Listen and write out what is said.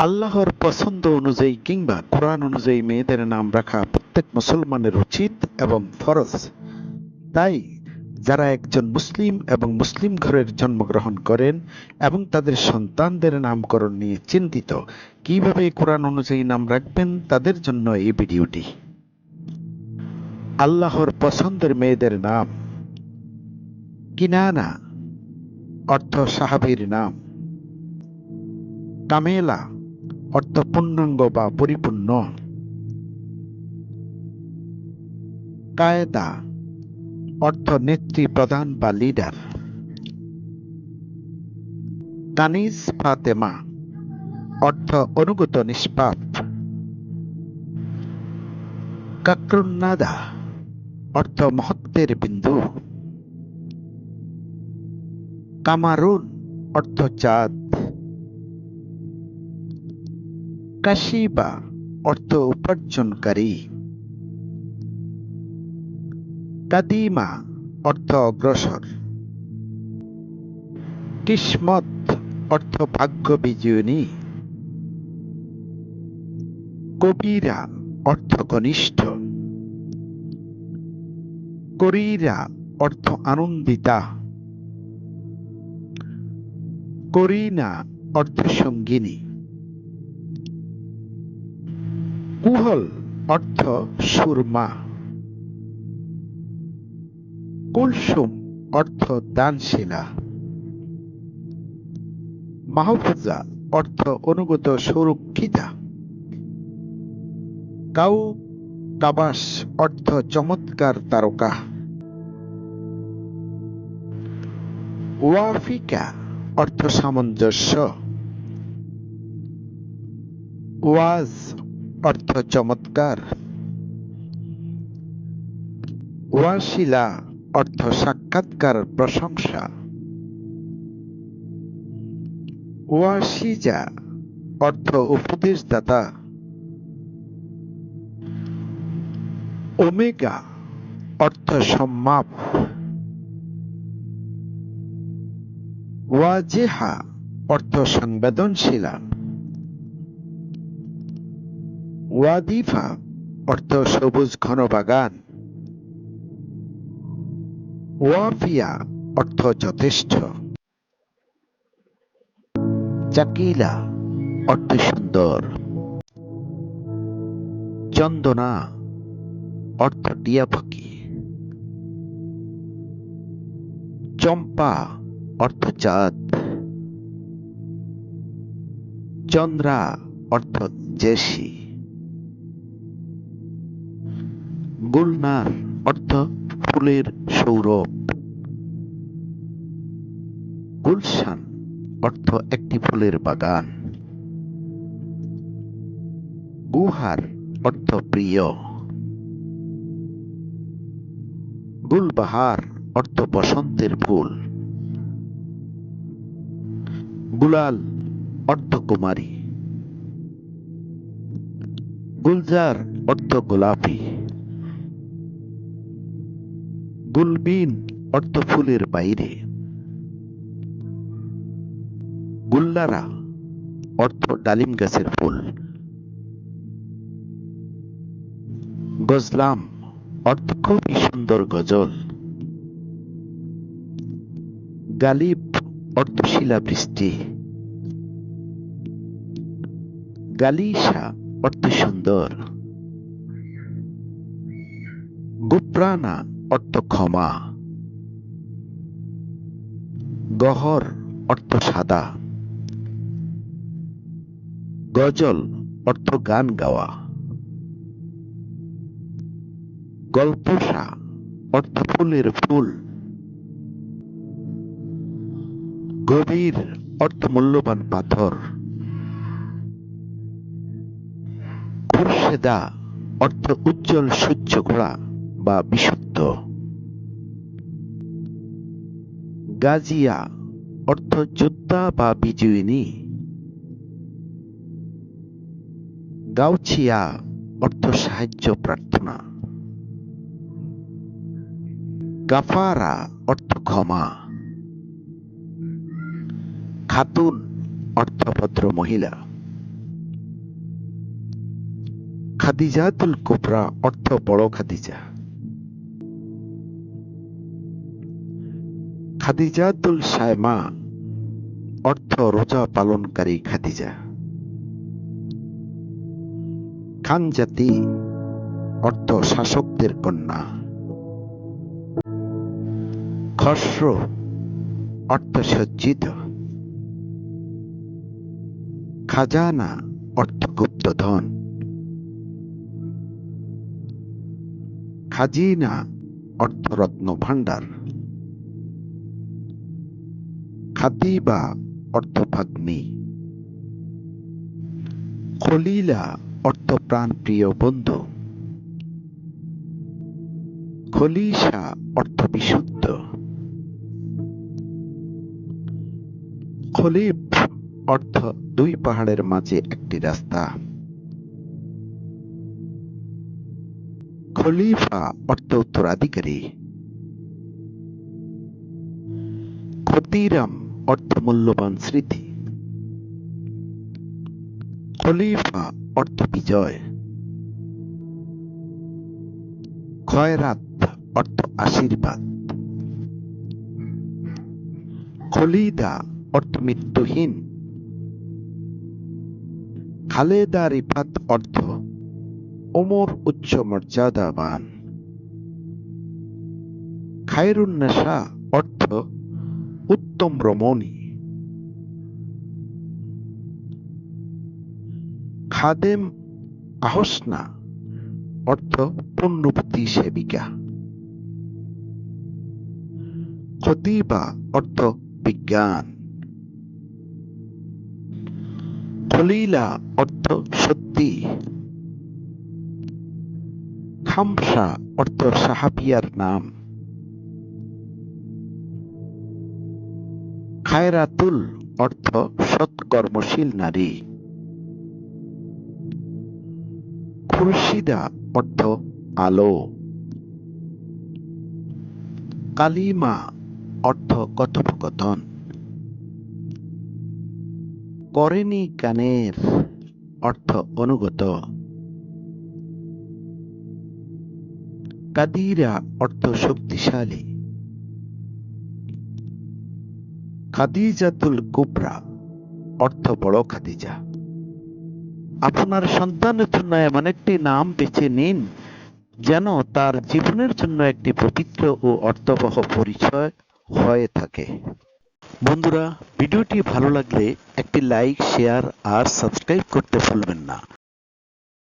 আল্লাহর পছন্দ অনুযায়ী কিংবা কোরআন অনুযায়ী মেয়েদের নাম রাখা প্রত্যেক মুসলমানের উচিত এবং ফরজ। তাই যারা একজন মুসলিম এবং মুসলিম ঘরের জন্মগ্রহণ করেন এবং তাদের সন্তানদের নামকরণ নিয়ে চিন্তিত, কীভাবে কোরআন অনুযায়ী নাম রাখবেন তাদের জন্য এই ভিডিওটি। আল্লাহর পছন্দের মেয়েদের নাম কিনানা, অর্থ সাহাবীর নাম। কামেলা অর্থ পূর্ণাঙ্গ বা পরিপূর্ণ। কায়দা অর্থ নেত্রী প্রধান বা লিডার। কানিস ফাতেমা, অর্থ অনুগত নিষ্পাপ। কাকরুন্নাদা, অর্থ মহত্বের বিন্দু। কামারুন, অর্থ চাঁদ। কাশিবা অর্থ উপার্জনকারী। কাদিমা অর্থ অগ্রসর। কিসমত অর্থ ভাগ্য বিজয়িনী কবিরা অর্থ কনিষ্ঠ করিরা অর্থ আনন্দিতা। করিনা অর্থ সঙ্গিনী। কুহল অর্থ সুরমা। কুলসুম অর্থ দানশীলা। মাহফুজা অর্থ অনুগত সুরক্ষিতা। কাউ কাবাস অর্থ চমৎকার তারকা। ওয়াফিকা অর্থ সামঞ্জস্য। ওয়াজ অর্থ চমৎকার ওয়াশিলা অর্থ সাক্ষাৎকার প্রশংসা। ওয়াশিজা অর্থ উপদেশদাতা ওমেগা অর্থ সম্মাপ ওয়াজেহা অর্থ সংবেদনশীলা ওয়াদিফা, অর্থ সবুজ ঘন বাগান। ওয়াফিয়া, অর্থ যথেষ্ট। চাকিলা, অর্থ সুন্দর। চন্দনা, অর্থ টিয়া পাখি চম্পা, অর্থ চাঁদ। চন্দ্রা, অর্থ জেসি। গুলনার অর্থ ফুলের সৌরভ। গুলশান অর্থ একটি ফুলের বাগান। গুহার অর্থ প্রিয়। গুলবাহার অর্থ বসন্তের ফুল। গুলাল অর্থ কুমারী। গুলজার অর্থ গোলাপি। গুলবিন অর্থ ফুলের বাইরে। গুল্লারা অর্থ ডালিম গাছের ফুল। গজলাম অর্থ খুবই সুন্দর গজল। গালিব অর্থ শিলাবৃষ্টি। গালিশা অর্থ সুন্দর। গুপ্রানা অর্থ ক্ষমা। গহর অর্থ সাদা। গজল অর্থ গান গাওয়া। গল্পসা অর্থ ফুলের ফুল। গভীর অর্থ মূল্যবান পাথর। খুরশেদা অর্থ উজ্জ্বল সূর্য ঘোড়া। বা বিশুদ্ধ। গাজিয়া, অর্থ যোদ্ধা বা বিজয়িনী। গাউছিয়া, অর্থ সাহায্য প্রার্থনা। গাফারা, অর্থ ক্ষমা। খাতুন, অর্থ ভদ্র মহিলা। খাদিজাতুল কুবরা, অর্থ বড় খাদিজা। খাদিজাতুল সায়মা অর্থ রোজা পালনকারী খাদিজা। খান জাতি, অর্থ শাসকদের কন্যা। খসর অর্থ সজ্জিত। খাজানা, অর্থ গুপ্তধন। খাজিনা, অর্থ রত্ন ভাণ্ডার খাতিবা অর্থ ভাগ্নি খলিলা অর্থ প্রাণপ্রিয় বন্ধু। খলিশা অর্থ বিশুদ্ধ খলিফ, অর্থ দুই পাহাড়ের মাঝে একটি রাস্তা। খলিফা, অর্থ উত্তরাধিকারী। ক্ষতিরাম অর্থ মূল্যবান স্মৃতি। খলিফা অর্থ বিজয়। খয়রাত অর্থ আশীর্বাদ। খলিদা অর্থ মৃত্যুহীন। খালেদা রিফাত অর্থ ওমর উচ্চ মর্যাদাবান। খায়রুন্নেসা অর্থ উত্তম রমণী। খাদেম আহসনা, অর্থ পুণ্যবতী সেবিকা। খতিবা, অর্থ বিজ্ঞান। খলিলা, অর্থ সত্যি। খামসা, অর্থ সাহাবিয়ার নাম। খায়রাতুল অর্থ সৎকর্মশীল নারী। খুরশিদা অর্থ আলো। কালিমা অর্থ কথোপকথন। করেনি কানের অর্থ অনুগত। কাদিরা অর্থ শক্তিশালী। খাদিজাতুল কুবরা, অর্থ বড় খাদিজা। আপনার সন্তানের জন্য এমন একটি নাম বেছে নিন, যেন তার জীবনের জন্য একটি পবিত্র ও অর্থবহ পরিচয় হয়ে থাকে। বন্ধুরা, ভিডিওটি ভালো লাগলে একটি লাইক, শেয়ার আর সাবস্ক্রাইব করতে ভুলবেন না।